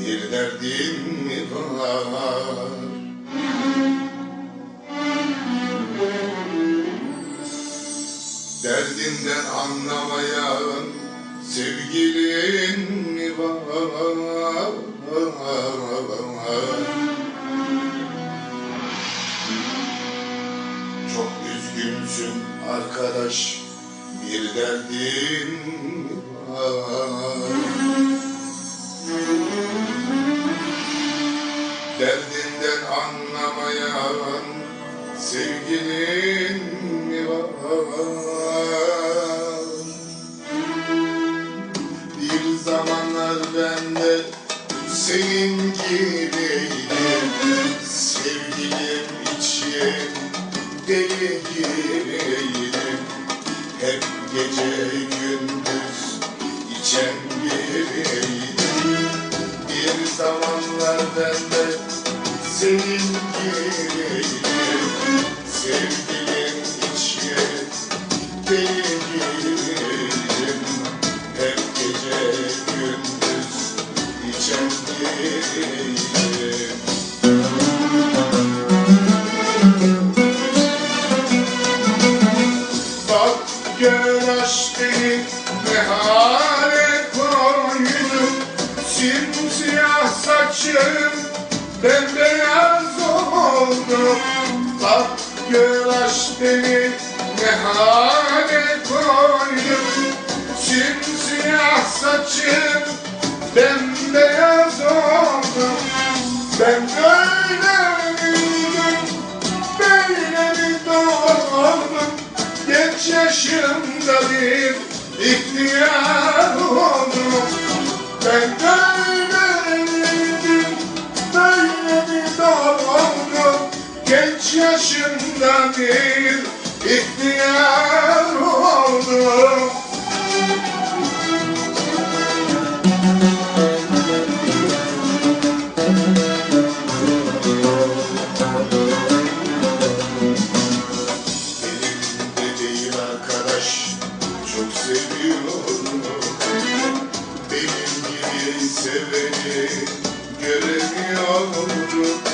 bir derdin mi var? Derdinden anlamayan sevgilin mi var? Çok üzgünsün arkadaş bir derdin mi var? Sevgilin mi var? Bir zamanlar ben de senin gibiydim Sevgilim için deli gibiydim Hep gece gündüz içen biriydim Bir zamanlar ben de senin Sevgilim deli gibiydim Hep gece gündüz içen Bak gör ne hale koydu Simsiyah saçım bembeyaz oldu. Bak gör aşk beni ne hale koydu Simsiyah saçım bembeyaz oldu. Ben böyle miydim, böyle mi doğdum? Genç yaşımda bir ihtiyar oldum Genç yaşımda bir ihtiyar oldum. Elimde değil arkadaş Çok seviyorum Benim gibi seveni Göremiyorum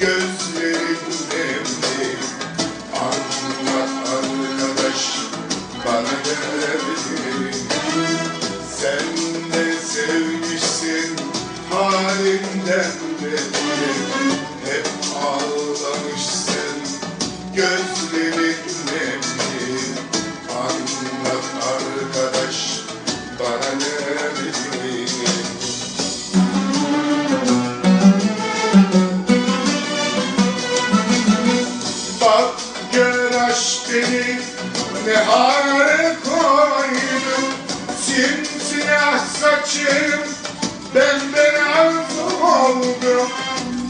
Gözlerin nemli Anlat arkadaş Bana geldi Sen de sevmişsin Halinden belli Hep ağlamışsın Gözlerin nemli Anlat arkadaş Bana geldi Bak Simsiyah saçım. Bembeyaz oldu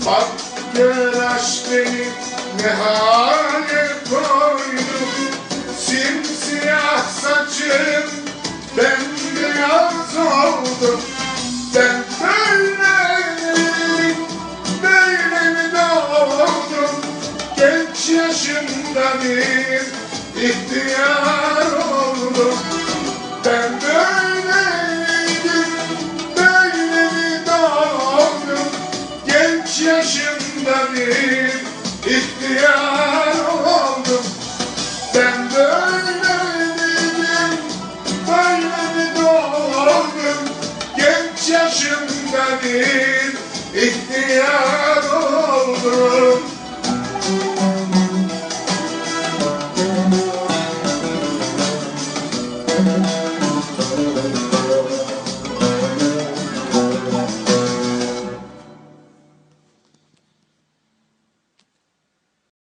Bak gör aşk beni ne hale koydu Simsiyah saçım. Bembeyaz oldu Ben böyleyim, böyle mi doğdum? Genç yaşımda bir ihtiyar oldum. Ben böyleydim, bir ihtiyar oldum. Ben böyleydim, böyle mi doğdum? Genç yaşımda bir ihtiyar oldum